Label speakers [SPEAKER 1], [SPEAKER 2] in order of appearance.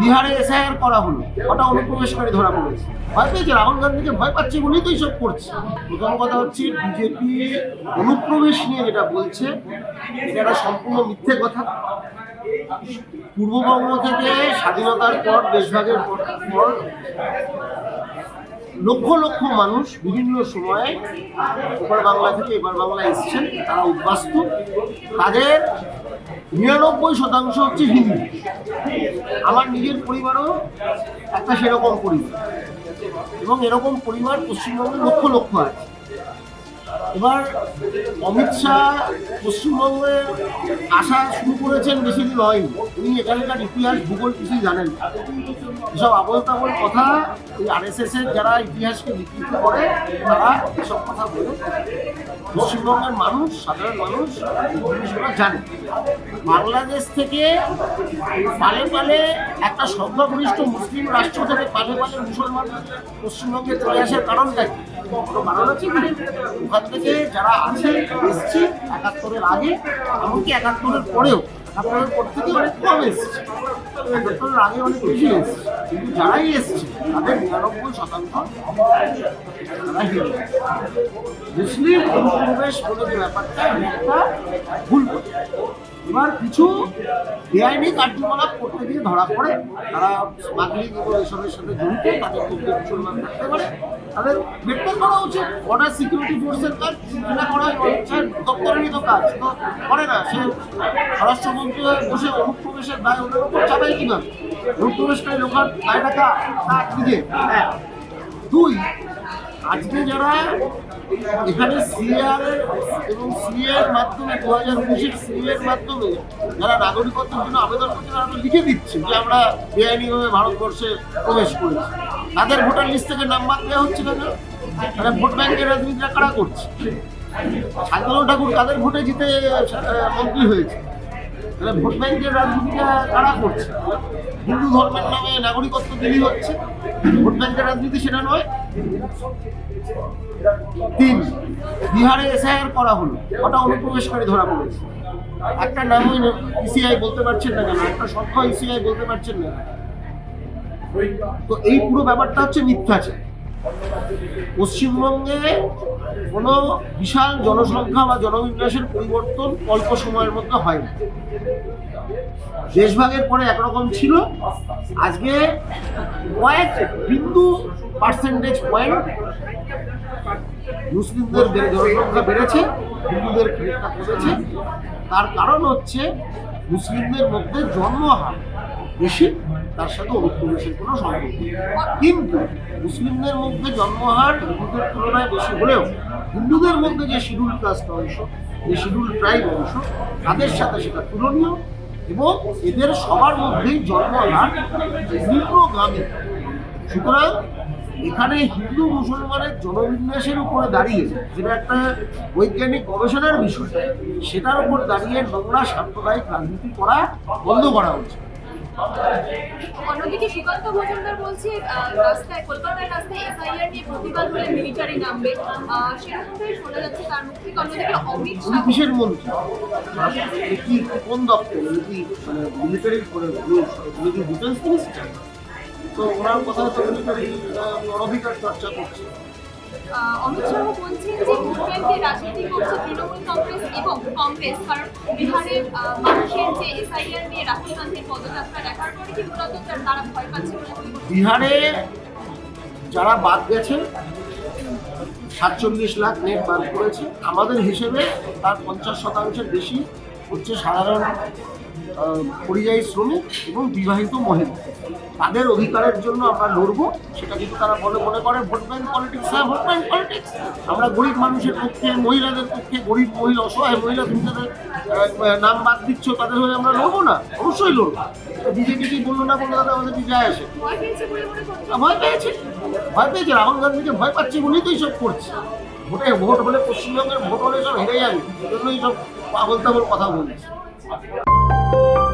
[SPEAKER 1] বিহারে এসআইআর করা হলো। ওটা অনুপ্রবেশকারী ধরা পড়েছে। ভয় পেয়েছে রাহুল গান্ধীকে ভয় পাচ্ছে বলেই তো এইসব করছে। প্রথম কথা হচ্ছে বিজেপি অনুপ্রবেশ নিয়ে যেটা বলছে, এটা একটা সম্পূর্ণ মিথ্যে কথা। পূর্ববঙ্গ থেকে স্বাধীনতার পর, দেশভাগের পর লক্ষ লক্ষ মানুষ বিভিন্ন সময়ে ওপার বাংলা থেকে এবার বাংলা এসছেন, তারা উদ্বাস্তু। তাদের নিরানব্বই শতাংশ হচ্ছে হিন্দু। আমার নিজের পরিবারও একটা সেরকম পরিবার। এবং এরকম পরিবার পশ্চিমবঙ্গে লক্ষ লক্ষ আছে। এবার অমিত শাহ পশ্চিমবঙ্গে আসা শুরু করেছেন বেশি দিন হয়নি। উনি এখানকার ইতিহাস, ভূগোল কিছুই জানেন এসব আবল তাবল কথা এই আর এস এর যারা ইতিহাসকে বিকৃত করে, তারা এসব কথা বলে পশ্চিমবঙ্গের মানুষ, সাধারণ মানুষ, জিনিসগুলো জানে। বাংলাদেশ থেকে পালে পালে একটা সংখ্যাগরিষ্ঠ মুসলিম রাষ্ট্র থেকে পালে পালে মুসলমান পশ্চিমবঙ্গে চলে আসার কারণটা কি? আছে কি ওখান থেকে যারা আছে, এসছে, একাত্তরের আগে, এমনকি একাত্তরের পরেও, একাত্তরের পর থেকে অনেক কম এসছে। একাত্তরের আগে অনেক বেশি এসছে। কিন্তু যারাই এসছে, তাদের নিরানব্বই শতাংশ মুসলিম অনুপ্রবেশ বলে যে ব্যাপারটা একটা ভুল। এবার কিছু বেআইনি কার্যকলাপ করতে গিয়ে ধরা পড়ে। তারা স্মাগলিং এবং এসবের সাথে জড়িত, তাদের মুসলমান থাকতে পারে। তাদের গ্রেপ্তার করা উচিত। বর্ডার সিকিউরিটি ফোর্সের কাজ সেটা করা হচ্ছে দপ্তরেরই তো কাজ। তো করে না, সে স্বরাষ্ট্রমন্ত্রী হয়ে বসে অনুপ্রবেশের দায় ওদের উপর চাপাই কিনা? অনুপ্রবেশকারী লোকের দায় টাকা তার দিকে? হ্যাঁ। দুই, আজকে যারা এখানে সিআর এবং সিএর মাধ্যমে দু হাজার উনিশের সিএর মাধ্যমে যারা নাগরিকত্বের জন্য আবেদন করছে তারা লিখে দিচ্ছে যে আমরা বেআইনিভাবে ভারতবর্ষে প্রবেশ করেছি। তাদের ভোটার লিস্ট থেকে নাম্বার দেওয়া হচ্ছে কেন? মানে ভোট ব্যাংকের রাজনীতিরা কারা করছে? শান্তনু ঠাকুর কাদের ভোটে জিতে মন্ত্রী হয়েছে? তাহলে ভোট ব্যাংকের রাজনীতিটা কারা করছে? হিন্দু ধর্মের নামে নাগরিকত্ব দিলি হচ্ছে? ভোট ব্যাংকের রাজনীতি সেটা নয়? তিন, বিহারে এসআইআর করা হলো। ওটা অনুপ্রবেশকারী ধরা পড়েছে। একটা নামই ইসিআই বলতে পারছেন না কেন? একটা সংখ্যা ইসিআই বলতে পারছেন না তো এই পুরো ব্যাপারটা হচ্ছে মিথ্যাচার। পশ্চিমবঙ্গে কোনো বিশাল জনসংখ্যা বা জনবিন্যাসের পরিবর্তন অল্প সময়ের মধ্যে হয় না। দেশভাগের পরে একরকম ছিল। আজকে কয়েক বিন্দু পার্সেন্টেজ পয়েন্ট মুসলিমদের জনসংখ্যা বেড়েছে, হিন্দুদের ক্ষেত্রটা কমেছে। তার কারণ হচ্ছে মুসলিমদের মধ্যে জন্মহার বেশি। তার সাথে অনুপ্রবেশের কোনো সম্পর্ক। কিন্তু মুসলিমদের মধ্যে জন্মহার হিন্দুদের তুলনায় বেশি হলেও হিন্দুদের মধ্যে যে শিডিউল কাস্ট অংশ যে শিডিউল ট্রাইব অংশ, তাদের সাথে সেটা তুলনীয় এবং এদের সবার মধ্যেই জন্মহার নিম্নগামী সুতরাং এখানে হিন্দু মুসলমানের জনবিন্যাসের উপরে দাঁড়িয়ে যেটা একটা বৈজ্ঞানিক গবেষণার বিষয়, সেটার উপর দাঁড়িয়ে নোংরা সাম্প্রদায়িক রাজনীতি করা বন্ধ করা উচিত
[SPEAKER 2] অন্যদিকে সুকান্ত মজুমদার বলছে রাস্তায় কলকাতার রাস্তায় এসআইআর নিয়ে প্রতিবাদ হলে মিলিটারি নামবে। আহ, সেরকমটাই শোনা যাচ্ছে তার মুখ থেকে অন্যদিকে অমিত শাহ।
[SPEAKER 1] কিসের মন্ত্রী কি কোন দপ্তর? কি মানে মিলিটারি উনি ডিফেন্স মিনিস্টার তো ওনার কথা তো মিলিটারি অনধিকার চর্চা করছে।
[SPEAKER 2] অমিত শাহ বলছেন যে ভোট ব্যাংকে রাজনীতি করছে তৃণমূল কংগ্রেস কংগ্রেস কারণ বিহারের মানুষের যে এসআইআর নিয়ে রাহুল গান্ধীর পদযাত্রা দেখার পরে কি মূলত তারা ভয় পাচ্ছে
[SPEAKER 1] বিহারে যারা বাদ গেছে, সাতচল্লিশ লাখ নেট বাদ করেছে, আমাদের হিসেবে তার পঞ্চাশ শতাংশের বেশি হচ্ছে সাধারণ পরিযায়ী শ্রমিক এবং বিবাহিত মহিলা। তাদের অধিকারের জন্য আমরা লড়বো, সেটা কিন্তু তারা বলে মনে করে ভোট ব্যাংক পলিটিক্স। হ্যাঁ ভোট ব্যাংক পলিটিক্স। আমরা গরিব মানুষের পক্ষে, মহিলাদের পক্ষে, গরিব মহিলা, অসহায় মহিলা তুমি যাদের নাম বাদ দিচ্ছ, তাদের হয়ে আমরা লড়বো না। অবশ্যই লড়বো। বিজেপি কি বলল না বলল তাদের আমাদের কি যায় আসে
[SPEAKER 2] ভয় পেয়েছে।
[SPEAKER 1] ভয় পেয়েছে। রাহুল গান্ধীকে ভয় পাচ্ছে বলেই তো এইসব করছে। ভোটে ভোট হলে পশ্চিমবঙ্গের ভোট হলে সব হেরে যাবে। সেজন্যই সব পাগল তাগল কথা বলছে। you